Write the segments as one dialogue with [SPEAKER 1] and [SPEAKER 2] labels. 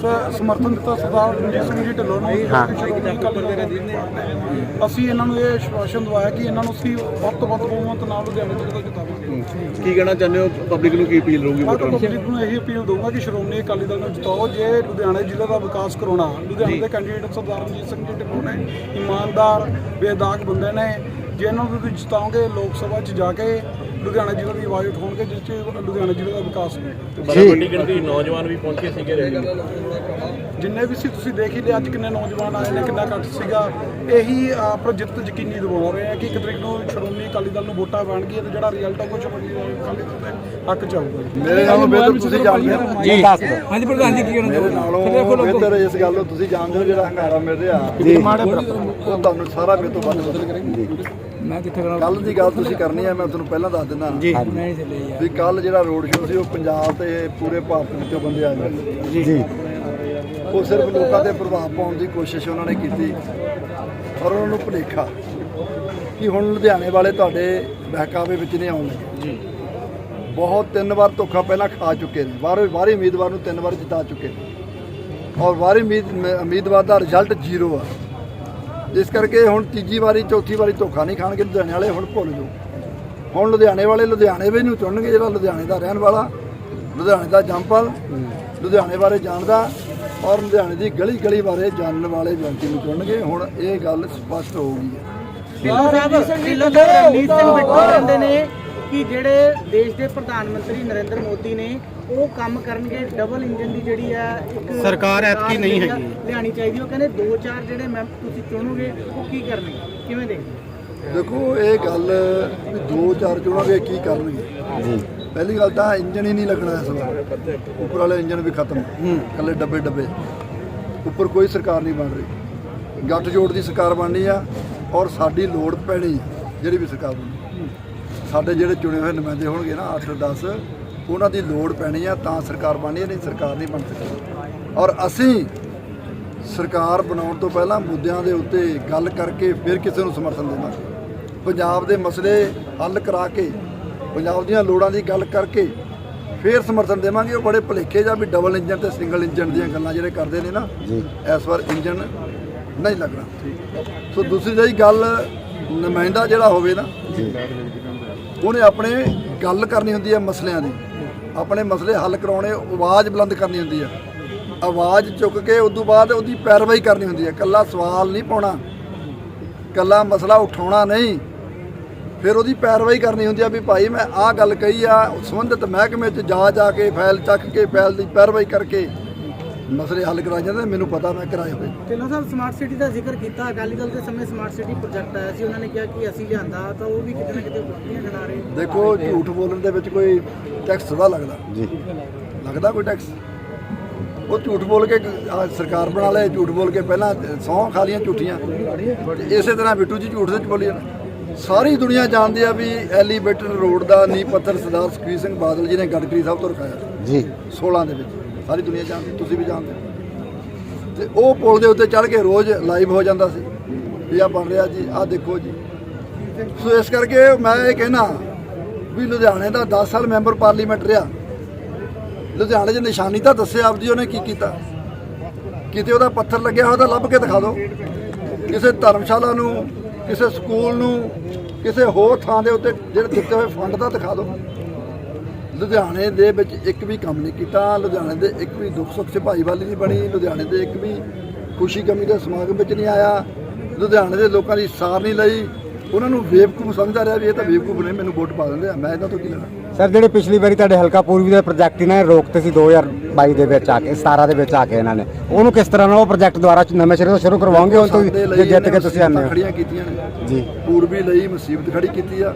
[SPEAKER 1] ਸਮਰਥਨ ਦਿੱਤਾ ਸਰਦਾਰ ਰਣਜੀਤ ਸਿੰਘ ਜੀ ਢਿੱਲੋਂ ਨੂੰ।
[SPEAKER 2] ਹਾਂ।
[SPEAKER 1] ਦੇ ਅਸੀਂ ਇਹਨਾਂ ਨੂੰ ਇਹ ਆਸ਼ਵਾਸਨ ਦਵਾਇਆ ਕਿ ਇਹਨਾਂ ਨੂੰ ਅਸੀਂ ਵੱਧ ਤੋਂ ਵੱਧ ਬਹੁਮਤ ਨਾਲ ਲੁਧਿਆਣੇ ਤੋਂ ਜਿੱਤਾਂ ਜਿਤਾਵਾਂਗੇ।
[SPEAKER 3] ਕੀ ਕਹਿਣਾ ਚਾਹੁੰਦੇ ਹੋ? ਪਬਲਿਕ ਨੂੰ ਕੀ ਅਪੀਲ ਰਹੂਗੀ
[SPEAKER 1] ਮੈਂ
[SPEAKER 3] ਵੋਟਰਾਂ
[SPEAKER 1] ਤਾਂ
[SPEAKER 3] ਨੂੰ?
[SPEAKER 1] ਪਬਲਿਕ ਨੂੰ ਇਹੀ ਅਪੀਲ ਦਊਂਗਾ ਕਿ ਸ਼੍ਰੋਮਣੀ ਅਕਾਲੀ ਦਲ ਨੂੰ ਜਿਤਾਓ। ਜੇ ਲੁਧਿਆਣੇ ਜ਼ਿਲ੍ਹੇ ਦਾ ਵਿਕਾਸ ਕਰਾਉਣਾ ਲੁਧਿਆਣੇ ਦੇ ਕੈਂਡੀਡੇਟ ਸਰਦਾਰ ਰਣਜੀਤ ਸਿੰਘ ਜੀ ਢਿੱਲੋਂ ਨੇ ਇਮਾਨਦਾਰ ਬੇਦਾਗ ਬੰਦੇ ਨੇ ਜੇ ਇਹਨਾਂ ਨੂੰ ਤੁਸੀਂ ਜਿਤਾਓਗੇ ਲੋਕ ਸਭਾ 'ਚ ਜਾ ਕੇ ਲੁਧਿਆਣਾ ਜ਼ਿਲ੍ਹੇ ਦੀ ਆਵਾਜ਼ ਉਠਾਉਣਗੇ ਜਿਸ 'ਚ ਲੁਧਿਆਣਾ ਜ਼ਿਲ੍ਹੇ ਦਾ ਵਿਕਾਸ ਹੋਵੇ
[SPEAKER 3] ਬੜਾ ਵੱਡੀ ਗਿਣਤੀ ਨੌਜਵਾਨ ਵੀ ਪਹੁੰਚੇ ਸੀਗੇ ਰੈਲੀ
[SPEAKER 1] ਜਿੰਨੇ ਵੀ ਸੀ ਤੁਸੀਂ ਦੇਖ ਹੀ ਲਿਆ ਅੱਜ ਕਿੰਨੇ ਨੌਜਵਾਨ ਆਏ ਨੇ ਕਿੰਨਾ ਘੱਟ ਸੀਗਾ। ਇਹੀ ਆਪਣਾ ਜਿੱਤ ਯਕੀਨੀ ਦਿਵਾ ਰਹੇ ਆ ਕਿ ਇੱਕ ਤਰੀਕ ਨੂੰ ਸ਼੍ਰੋਮਣੀ ਅਕਾਲੀ ਦਲ ਨੂੰ ਵੋਟਾਂ ਪੈਣਗੀਆਂ ਤੇ ਜਿਹੜਾ ਰਿਜ਼ਲਟ ਆ ਕੁਝ ਅਕਾਲੀ ਦਲ ਦੇ ਹੱਕ ਚ ਆਊਗਾ।
[SPEAKER 4] ਮੇਰੇ ਨਾਲੋਂ ਬਿਹਤਰ ਤੁਸੀਂ ਜਾਣਦੇ ਹੋ।
[SPEAKER 2] ਜੀ।
[SPEAKER 5] ਹਾਂਜੀ ਪ੍ਰਧਾਨ ਜੀ ਕੀ ਕਹਿਣਾ
[SPEAKER 4] ਮੇਰੇ ਨਾਲੋਂ ਬਿਹਤਰ ਇਸ ਗੱਲ ਨੂੰ ਤੁਸੀਂ ਜਾਣਦੇ ਹੋ ਜਿਹੜਾ ਹੰਗਾਰਾ ਮਿਲ ਰਿਹਾ
[SPEAKER 2] ਜੀ।
[SPEAKER 4] ਉਹ ਤੁਹਾਨੂੰ ਸਾਰਾ ਮੇਰੇ ਤੋਂ ਵੱਧ ਪਤਾ
[SPEAKER 5] ਮੈਂ ਕਿੱਥੇ ਕਰਾਂ?
[SPEAKER 4] ਕੱਲ ਦੀ ਗੱਲ ਤੁਸੀਂ ਕਰਨੀ ਹੈ ਮੈਂ ਤੁਹਾਨੂੰ ਪਹਿਲਾਂ ਦੱਸ ਦਿੰਦਾ।
[SPEAKER 2] ਜੀ।
[SPEAKER 5] ਨਹੀਂ ਚੱਲੇ ਯਾਰ।
[SPEAKER 4] ਵੀ ਕੱਲ ਜਿਹੜਾ ਰੋਡ ਸ਼ੋਅ ਸੀ ਉਹ ਪੰਜਾਬ ਤੇ ਪੂਰੇ ਭਾਰਤ ਵਿੱਚੋਂ ਬੰਦੇ ਆਏ ਹੋਏ।
[SPEAKER 2] ਜੀ।
[SPEAKER 4] ਉਹ ਸਿਰਫ ਲੋਕਾਂ ਤੇ ਪ੍ਰਭਾਵ ਪਾਉਣ ਦੀ ਕੋਸ਼ਿਸ਼ ਉਹਨਾਂ ਨੇ ਕੀਤੀ ਪਰ ਉਹਨਾਂ ਨੂੰ ਭੁਲੇਖਾ ਕਿ ਹੁਣ ਲੁਧਿਆਣੇ ਵਾਲੇ ਤੁਹਾਡੇ ਬਹਿਕਾਵੇ ਵਿੱਚ ਨਹੀਂ ਆਉਣ ਲੱਗੇ। ਜੀ। ਬਹੁਤ ਤਿੰਨ ਵਾਰ ਧੋਖਾ ਪਹਿਲਾਂ ਖਾ ਚੁੱਕੇ ਨੇ। ਵਾਰ ਵਾਰੀ ਉਮੀਦਵਾਰ ਨੂੰ ਤਿੰਨ ਵਾਰ ਜਿਤਾ ਚੁੱਕੇ ਨੇ। ਔਰ ਵਾਰੀ ਉਮੀਦ ਮ- ਉਮੀਦਵਾਰ ਦਾ ਰਿਜ਼ਲਟ ਜ਼ੀਰੋ ਆ। ਜਿਸ ਕਰਕੇ ਹੁਣ ਤੀਜੀ ਵਾਰੀ ਚੌਥੀ ਵਾਰੀ ਧੋਖਾ ਨਹੀਂ ਖਾਣਗੇ ਲੁਧਿਆਣੇ ਵਾਲੇ ਹੁਣ ਭੁੱਲ ਜਾਓ। ਹੁਣ ਲੁਧਿਆਣੇ ਵਾਲੇ ਲੁਧਿਆਣੇ ਵੀ ਨੂੰ ਚੁਣਨਗੇ ਜਿਹੜਾ ਲੁਧਿਆਣੇ ਦਾ ਰਹਿਣ ਵਾਲਾ ਲੁਧਿਆਣੇ ਦਾ ਜੰਪਲ ਲੁਧਿਆਣੇ ਬਾਰੇ ਜਾਣਦਾ ਔਰ ਲੁਧਿਆਣੇ ਦੀ ਗਲੀ ਗਲੀ ਬਾਰੇ ਜਾਣਨ ਵਾਲੇ ਵਿਅਕਤੀ ਨੂੰ ਚੁਣਨਗੇ ਹੁਣ ਇਹ ਗੱਲ ਸਪਸ਼ਟ ਹੋ ਗਈ ਹੈ
[SPEAKER 6] ਢਿੱਲੋਂ ਸਾਹਿਬ ਢਿੱਲੋਂ ਸਾਹਿਬ ਰਣਜੀਤ ਸਿੰਘ ਬਿੱਟੂ ਕਹਿੰਦੇ ਨੇ ਕਿ ਜਿਹੜੇ ਦੇਸ਼ ਦੇ ਪ੍ਰਧਾਨ ਮੰਤਰੀ ਨਰਿੰਦਰ ਮੋਦੀ ਨੇ ਉਹ ਕੰਮ ਕਰਨਗੇ ਡਬਲ ਇੰਜਨ ਦੀ ਜਿਹੜੀ ਆ ਇੱਕ
[SPEAKER 2] ਸਰਕਾਰ ਐਤਕੀ ਨਹੀਂ ਹੈਗੀ।
[SPEAKER 6] ਲਿਆਉਣੀ ਚਾਹੀਦੀ ਉਹ ਕਹਿੰਦੇ ਦੋ ਚਾਰ ਜਿਹੜੇ ਮੈਂ ਤੁਸੀਂ ਚੁਣੋਗੇ ਉਹ ਕੀ ਕਰਨਗੇ? ਕਿਵੇਂ ਦੇਖਦੇ?
[SPEAKER 4] ਦੇਖੋ ਇਹ ਗੱਲ ਵੀ ਦੋ ਚਾਰ ਚੁਣਾਂਗੇ ਕੀ ਕਰਨਗੇ?
[SPEAKER 2] ਜੀ।
[SPEAKER 4] ਪਹਿਲੀ ਗੱਲ ਤਾਂ ਇੰਜਨ ਹੀ ਨਹੀਂ ਲੱਗਣਾ ਇਸ ਵਾਰ। ਉੱਪਰ ਵਾਲੇ ਇੰਜਨ ਵੀ ਖਤਮ। ਕੱਲੇ ਡੱਬੇ ਡੱਬੇ। ਉੱਪਰ ਕੋਈ ਸਰਕਾਰ ਨਹੀਂ ਬਣ ਰਹੀ। ਗੱਠ ਜੋੜ ਦੀ ਸਰਕਾਰ ਬਣਨੀ ਆ ਔਰ ਸਾਡੀ ਲੋੜ ਪੈਣੀ ਜਿਹੜੀ ਵੀ ਸਰਕਾਰ ਬਣੀ। ਸਾਡੇ ਜਿਹੜੇ ਚੁਣੇ ਹੋਏ ਨੁਮਾਇੰਦੇ ਹੋਣਗੇ ਨਾ 8 10 ਉਹਨਾਂ ਦੀ ਲੋੜ ਪੈਣੀ ਆ ਤਾਂ ਸਰਕਾਰ ਬਣਨੀ ਆ ਨਹੀਂ ਸਰਕਾਰ ਨਹੀਂ ਬਣ ਸਕਦੀ। ਔਰ ਅਸੀਂ ਸਰਕਾਰ ਬਣਾਉਣ ਤੋਂ ਪਹਿਲਾਂ ਮੁੱਦਿਆਂ ਦੇ ਉੱਤੇ ਗੱਲ ਕਰਕੇ ਫਿਰ ਕਿਸੇ ਨੂੰ ਸਮਰਥਨ ਦੇਵਾਂਗੇ ਪੰਜਾਬ ਦੇ ਮਸਲੇ ਹੱਲ ਕਰਾ ਕੇ ਪੰਜਾਬ ਦੀਆਂ ਲੋੜਾਂ ਦੀ ਗੱਲ ਕਰਕੇ ਫਿਰ ਸਮਰਥਨ ਦੇਵਾਂਗੇ। ਉਹ ਬੜੇ ਭੁਲੇਖੇ ਜਾਂ ਵੀ ਡਬਲ ਇੰਜਨ ਤੇ ਸਿੰਗਲ ਇੰਜਨ ਦੀਆਂ ਗੱਲਾਂ ਜਿਹੜੇ ਕਰਦੇ ਨੇ ਨਾ
[SPEAKER 2] ਜੀ।
[SPEAKER 4] ਇਸ ਵਾਰ ਇੰਜਨ ਨਹੀਂ ਲੱਗਣਾ। ਸੋ ਦੂਸਰੀ ਰਹੀ ਗੱਲ ਨੁਮਾਇੰਦਾ ਜਿਹੜਾ ਹੋਵੇ ਨਾ ਉਹਨੇ ਆਪਣੇ ਗੱਲ ਕਰਨੀ ਹੁੰਦੀ ਹੈ ਮਸਲਿਆਂ ਦੀ। ਆਪਣੇ ਮਸਲੇ ਹੱਲ ਕਰਾਉਣੇ, ਆਵਾਜ਼ ਬੁਲੰਦ ਕਰਨੀ ਹੁੰਦੀ ਹੈ ਆਵਾਜ਼ ਚੁੱਕ ਕੇ ਉਸ ਤੋਂ ਬਾਅਦ ਉਹਦੀ ਪੈਰਵਾਈ ਕਰਨੀ ਹੁੰਦੀ ਹੈ ਕੱਲਾ ਸਵਾਲ ਨਹੀਂ ਪਾਉਣਾ ਕੱਲਾ ਮਸਲਾ ਉਠਾਉਣਾ ਨਹੀਂ। ਫਿਰ ਉਹਦੀ ਪੈਰਵਾਈ ਕਰਨੀ ਹੁੰਦੀ ਆ ਵੀ ਭਾਈ ਮੈਂ ਆਹ ਗੱਲ ਕਹੀ ਆ, ਸੰਬੰਧਿਤ ਮਹਿਕਮੇ 'ਚ ਜਾ ਜਾ ਕੇ, ਫਾਈਲ ਚੱਕ ਕੇ, ਫਾਈਲ ਦੀ ਪੈਰਵਾਈ ਕਰਕੇ ਮਸਲੇ ਹੱਲ ਕਰਾਏ ਜਾਂਦੇ ਮੈਨੂੰ ਪਤਾ ਮੈਂ ਕਰਾਏ ਹੋਏ।
[SPEAKER 6] ਢਿੱਲੋਂ ਸਾਹਿਬ ਸਮਾਰਟ ਸਿਟੀ ਦਾ ਜ਼ਿਕਰ ਕੀਤਾ ਅਕਾਲੀ ਦਲ ਦੇ ਸਮੇਂ ਸਮਾਰਟ ਸਿਟੀ ਪ੍ਰੋਜੈਕਟ ਆਇਆ ਸੀ ਉਹਨਾਂ ਨੇ ਕਿਹਾ ਕਿ ਅਸੀਂ ਲਿਆਂਦਾ ਤਾਂ ਉਹ ਵੀ ਕਿਤੇ ਨਾ ਕਿਤੇ ਬੁੱਧੀਆਂ ਖੜਾ ਰਹੇ
[SPEAKER 4] ਦੇਖੋ ਝੂਠ ਬੋਲਣ ਦੇ ਵਿੱਚ ਕੋਈ ਟੈਕਸ ਥੋੜਾ ਲੱਗਦਾ।
[SPEAKER 2] ਜੀ।
[SPEAKER 4] ਲੱਗਦਾ ਕੋਈ ਟੈਕਸ ਉਹ ਝੂਠ ਬੋਲ ਕੇ ਸਰਕਾਰ ਬਣਾ ਲਏ ਝੂਠ ਬੋਲ ਕੇ ਪਹਿਲਾਂ ਸੌਂ ਖਾ ਲੀਆਂ ਝੂਠੀਆਂ। ਇਸੇ ਤਰ੍ਹਾਂ ਬਿੱਟੂ ਜੀ ਝੂਠ ਦੇ ਚ ਬੋਲੀ ਜਾਣਾ ਸਾਰੀ ਦੁਨੀਆ ਜਾਣਦੀ ਆ ਵੀ ਐਲੀਵੇਟਰ ਰੋਡ ਦਾ ਨੀਂਹ ਪੱਥਰ ਸਰਦਾਰ ਸੁਖਬੀਰ ਸਿੰਘ ਬਾਦਲ ਜੀ ਨੇ ਗੜਕਰੀ ਸਾਹਿਬ ਤੋਂ ਰਖਾਇਆ।
[SPEAKER 2] ਜੀ।
[SPEAKER 4] 16 ਦੇ ਵਿੱਚ। ਸਾਰੀ ਦੁਨੀਆ ਜਾਣਦੀ, ਤੁਸੀਂ ਵੀ ਜਾਣਦੇ ਹੋ। ਤੇ ਉਹ ਪੁਲ ਦੇ ਉੱਤੇ ਚੜ੍ਹ ਕੇ ਰੋਜ਼ ਲਾਈਵ ਹੋ ਜਾਂਦਾ ਸੀ। ਵੀ ਆ ਬਣ ਰਿਹਾ ਜੀ ਆ ਦੇਖੋ ਜੀ। ਸੋ ਇਸ ਕਰਕੇ ਮੈਂ ਇਹ ਕਹਿਣਾ ਵੀ ਲੁਧਿਆਣੇ ਦਾ 10 ਸਾਲ ਮੈਂਬਰ ਪਾਰਲੀਮੈਂਟ ਰਿਹਾ। ਲੁਧਿਆਣੇ 'ਚ ਨਿਸ਼ਾਨੀ ਤਾਂ ਦੱਸਿਆ ਆਪ ਜੀ ਉਹਨੇ ਕੀ ਕੀਤਾ। ਕਿਤੇ ਉਹਦਾ ਪੱਥਰ ਲੱਗਿਆ ਹੋਇਆ ਤਾਂ ਲੱਭ ਕੇ ਦਿਖਾ ਦਿਓ। ਕਿਸੇ ਧਰਮਸ਼ਾਲਾ ਨੂੰ, ਕਿਸੇ ਸਕੂਲ ਨੂੰ, ਕਿਸੇ ਹੋਰ ਥਾਂ ਦੇ ਉੱਤੇ ਜਿਹੜੇ ਦਿੱਤੇ ਹੋਏ ਫੰਡ ਦਾ ਦਿਖਾ ਦਿਓ। ਲੁਧਿਆਣੇ ਦੇ ਵਿੱਚ ਇੱਕ ਵੀ ਕੰਮ ਨਹੀਂ ਕੀਤਾ, ਲੁਧਿਆਣੇ ਦੇ ਇੱਕ ਵੀ ਦੁੱਖ ਸੁੱਖ 'ਚ ਭਾਈਵਾਲੀ ਨਹੀਂ ਬਣੀ, ਲੁਧਿਆਣੇ ਦੇ ਇੱਕ ਵੀ ਖੁਸ਼ੀ ਕਮੀ ਦੇ ਸਮਾਗਮ ਵਿੱਚ ਨਹੀਂ ਆਇਆ, ਲੁਧਿਆਣੇ ਦੇ ਲੋਕਾਂ ਦੀ ਸਾਰ ਨਹੀਂ ਲਈ ਉਹਨਾਂ ਨੂੰ ਬੇਵਕੂਫ ਸਮਝਦਾ ਰਿਹਾ ਵੀ ਇਹ ਤਾਂ ਬੇਵਕੂਫ ਨੇ ਮੈਨੂੰ ਵੋਟ ਪਾ ਦਿੰਦੇ ਆ। ਮੈਂ ਇਹਨਾਂ ਤੋਂ ਕੀ ਲੈਣਾ?
[SPEAKER 2] ਸਰ ਜਿਹੜੇ ਪਿਛਲੀ ਵਾਰੀ ਤੁਹਾਡੇ ਹਲਕਾ ਪੂਰਬੀ ਦੇ ਪ੍ਰੋਜੈਕਟ ਇਹਨਾਂ ਨੇ ਰੋਕਤੇ ਸੀ 2022 ਦੇ ਵਿੱਚ ਆ ਕੇ 17 ਦੇ ਵਿੱਚ ਆ ਕੇ ਇਹਨਾਂ ਨੇ। ਉਹਨੂੰ ਕਿਸ ਤਰ੍ਹਾਂ ਨਾਲ ਉਹ ਪ੍ਰੋਜੈਕਟ ਦੁਬਾਰਾ ਨਵੇਂ ਸਿਰੇ ਤੋਂ ਸ਼ੁਰੂ ਕਰਵਾਓਗੇ ਹੁਣ ਤੋਂ
[SPEAKER 4] ਸਾਡੇ ਲਈ
[SPEAKER 2] ਜੇ ਜਿੱਤ ਕੇ
[SPEAKER 4] ਇਹਨੇ
[SPEAKER 2] ਤੁਸੀਂ ਆਉਂਦੇ
[SPEAKER 4] ਮੁਸੀਬਤਾਂ
[SPEAKER 2] ਹੋ
[SPEAKER 4] ਖੜੀਆਂ ਕੀਤੀਆਂ ਨੇ।
[SPEAKER 2] ਜੀ।
[SPEAKER 4] ਪੂਰਬੀ ਲਈ ਮੁਸੀਬਤ ਖੜੀ ਕੀਤੀ ਆ।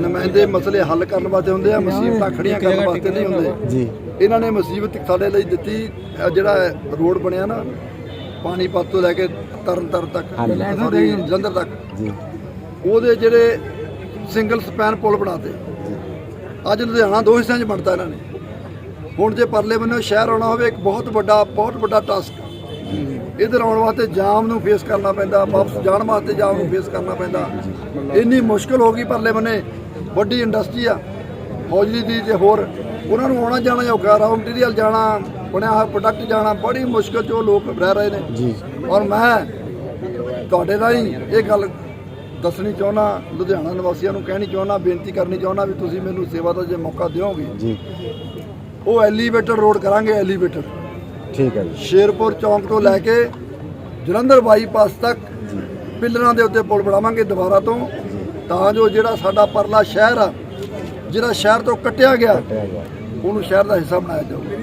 [SPEAKER 4] ਨੁਮਾਇੰਦੇ ਮਸਲੇ ਹੱਲ ਕਰਨ ਵਾਸਤੇ ਹੁੰਦੇ ਆ ਮੁਸੀਬਤਾਂ ਖੜੀਆਂ ਕਰਨ ਵਾਸਤੇ ਨਹੀਂ ਹੁੰਦੇ।
[SPEAKER 2] ਜੀ।
[SPEAKER 4] ਇਹਨਾਂ ਨੇ ਮੁਸੀਬਤ ਸਾਡੇ ਲਈ ਦਿੱਤੀ ਜਿਹੜਾ ਰੋਡ ਬਣਿਆ ਨਾ ਪਾਣੀਪਤ ਤੋਂ ਲੈ ਕੇ ਤਰਨ ਤਾਰਨ ਤੱਕ
[SPEAKER 2] ਹਾਂਜੀ।
[SPEAKER 4] ਸੌਰੀ ਜਲੰਧਰ ਤੱਕ।
[SPEAKER 2] ਜੀ।
[SPEAKER 4] ਉਹਦੇ ਜਿਹੜੇ ਸਿੰਗਲ ਸਪੈਨ ਪੁਲ ਬਣਾਤੇ। ਅੱਜ ਲੁਧਿਆਣਾ ਦੋ ਹਿੱਸਿਆਂ 'ਚ ਵੰਡਤਾ ਇਹਨਾਂ ਨੇ। ਹੁਣ ਜੇ ਪਰਲੇ ਬੰਨੇ ਸ਼ਹਿਰ ਆਉਣਾ ਹੋਵੇ ਇੱਕ ਬਹੁਤ ਵੱਡਾ ਬਹੁਤ ਵੱਡਾ ਟਾਸਕ ਇਧਰ ਆਉਣ ਵਾਸਤੇ ਜਾਮ ਨੂੰ ਫੇਸ ਕਰਨਾ ਪੈਂਦਾ ਵਾਪਸ ਜਾਣ ਵਾਸਤੇ ਜਾਮ ਨੂੰ ਫੇਸ ਕਰਨਾ ਪੈਂਦਾ। ਇੰਨੀ ਮੁਸ਼ਕਲ ਹੋ ਗਈ ਪਰਲੇ ਬੰਨੇ। ਵੱਡੀ ਇੰਡਸਟਰੀ ਆ। ਹੌਜਰੀ ਦੀ ਤੇ ਹੋਰ ਉਹਨਾਂ ਨੂੰ ਆਉਣਾ ਜਾਣਾ ਔਖਾ ਰਾਉ ਮਟੀਰੀਅਲ ਜਾਣਾ ਬਣਿਆ ਹੋਇਆ ਪ੍ਰੋਡਕਟ ਜਾਣਾ ਬੜੀ ਮੁਸ਼ਕਲ 'ਚ ਉਹ ਲੋਕ ਰਹਿ ਰਹੇ ਨੇ।
[SPEAKER 2] ਜੀ।
[SPEAKER 4] ਔਰ ਮੈਂ ਤੁਹਾਡੇ ਰਾਹੀਂ ਇਹ ਗੱਲ ਦੱਸਣੀ ਚਾਹੁੰਦਾ ਲੁਧਿਆਣਾ ਨਿਵਾਸੀਆਂ ਨੂੰ ਕਹਿਣੀ ਚਾਹੁੰਦਾ ਬੇਨਤੀ ਕਰਨੀ ਚਾਹੁੰਦਾ ਵੀ ਤੁਸੀਂ ਮੈਨੂੰ ਸੇਵਾ ਦਾ ਜੇ ਮੌਕਾ ਦਿਓਗੇ।
[SPEAKER 2] ਜੀ।
[SPEAKER 4] ਉਹ ਐਲੀਵੇਟਰ ਰੋਡ ਕਰਾਂਗੇ ਐਲੀਵੇਟਰ
[SPEAKER 2] ਠੀਕ ਹੈ ਜੀ।
[SPEAKER 4] ਸ਼ੇਰਪੁਰ ਚੌਂਕ ਤੋਂ ਲੈ ਕੇ ਜਲੰਧਰ ਬਾਈਪਾਸ ਤੱਕ ਪਿੱਲਰਾਂ ਦੇ ਉੱਤੇ ਪੁਲ ਬਣਾਵਾਂਗੇ ਦੁਬਾਰਾ ਤੋਂ। ਤਾਂ ਜੋ ਜਿਹੜਾ ਸਾਡਾ ਪਰਲਾ ਸ਼ਹਿਰ ਆ ਜਿਹੜਾ ਸ਼ਹਿਰ ਤੋਂ ਕੱਟਿਆ
[SPEAKER 2] ਗਿਆ
[SPEAKER 4] ਉਹਨੂੰ ਸ਼ਹਿਰ ਦਾ ਹਿੱਸਾ ਬਣਾਇਆ ਜਾਊਗਾ